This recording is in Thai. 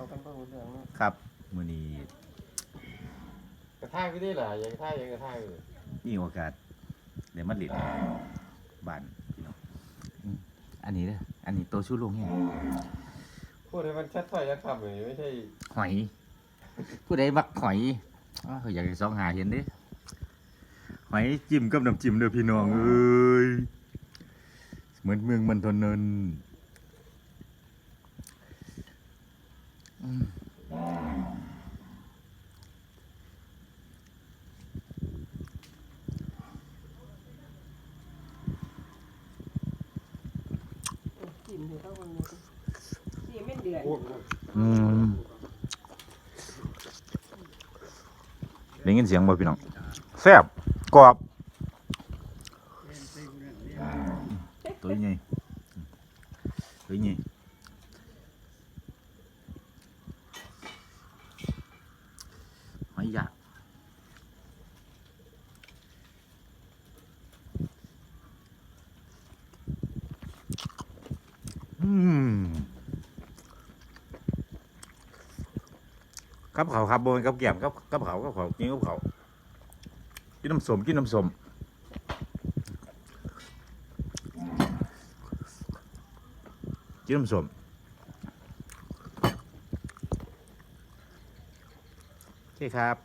ากันบ่รู้เรื่องเนาะครับมื้อนี้กระท่ายไม่ได้เหรอยังกระท่ายยังกระท่ายอยู่มีโอกาสได้มาเลินบ้านพี่น้องอืมอันนี้เด้ออันนี้โตชูลุงเนี่ยพูดให้มันชัดถ้อยชัดคำอย่างนี้ไม่ใช่หอย ผู้ใดมักหอยอ้าวอยากให้สองหาเห็นเด้หอยจิ้มกับน้ำจิ้มเด้อพี่น้องเอ้ยเหมือนเมืองมันทนนน อืมกินอยู่ต้องคนนี้สิไม่เดือดพูดอืมได้ยินเสียงบ่พี่น้องแซ่บกรอบตัวใหญ่ตัวใหญ่หอ ยยากอืมกับเขาครับโบนกับแก้มกับกับเขากับเขากินกับเขากินน้ำสมกินน้ำสมกินน้ำสม เคครับ